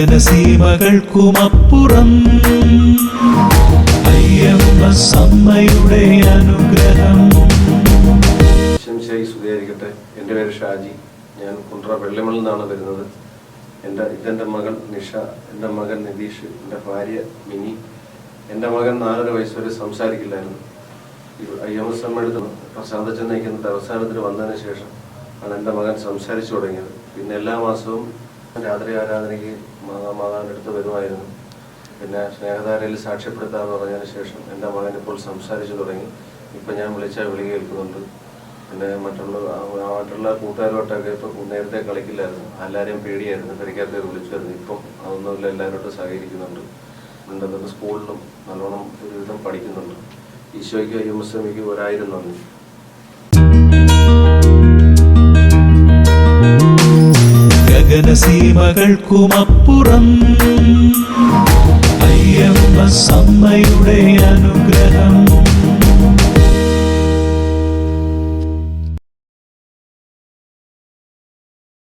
ഗഗനസീമകൾക്കുമപ്പുറം അയ്യപ്പ സമ്മയുടെ അനുഗ്രഹം. ശംശായി എന്റെ പേര് ഷാജി. ഞാൻ കുണ്ട്ര വെള്ളിമണിൽ നിന്നാണ് വരുന്നത്. എന്റെ ഇതെന്റെ മകൾ നിഷ എന്റെ മകൻ നിതീഷ് എന്റെ ഭാര്യ മിനി. എന്റെ മകൻ നാലര വയസ്സ് വരെ സംസാരിക്കില്ലായിരുന്നു. ഐ എം എസ് എം എടുത്ത് പ്രശാന്ത ചെന്നൈക്കുന്ന അവസാനത്തിന് വന്നതിന് ശേഷം ആണ് എന്റെ മകൻ സംസാരിച്ചു തുടങ്ങിയത്. പിന്നെ എല്ലാ മാസവും രാത്രി ആരാധനയ്ക്ക് മാതാ മാതാവിന്റെ അടുത്ത് വരുമായിരുന്നു. പിന്നെ സ്നേഹധാരയിൽ സാക്ഷ്യപ്പെടുത്താമെന്ന് പറഞ്ഞതിന് ശേഷം എന്റെ മകൻ ഇപ്പോൾ സംസാരിച്ചു തുടങ്ങി. ഇപ്പം ഞാൻ വിളിച്ചാൽ വിളി കേൾക്കുന്നുണ്ട്. പിന്നെ മറ്റുള്ള മറ്റുള്ള കൂട്ടുകാരോട്ടൊക്കെ ഇപ്പോൾ നേരത്തെ കളിക്കില്ലായിരുന്നു. എല്ലാവരെയും പേടിയായിരുന്നു. കളിക്കാത്ത വിളിച്ചായിരുന്നു ഇപ്പം അതൊന്നുമില്ല. എല്ലാവരോട്ടും സഹകരിക്കുന്നുണ്ട്. ഉണ്ടെന്നത് സ്കൂളിലും നല്ലോണം ഒരുവിധം പഠിക്കുന്നുണ്ട്. ഈശോയ്ക്ക് എം എസ് ഒരായിരം നന്ദി. ഗഗനസീമകൾക്കുമപ്പുറം അയ്യപ്പ സമ്മയുടെ അനുഗ്രഹം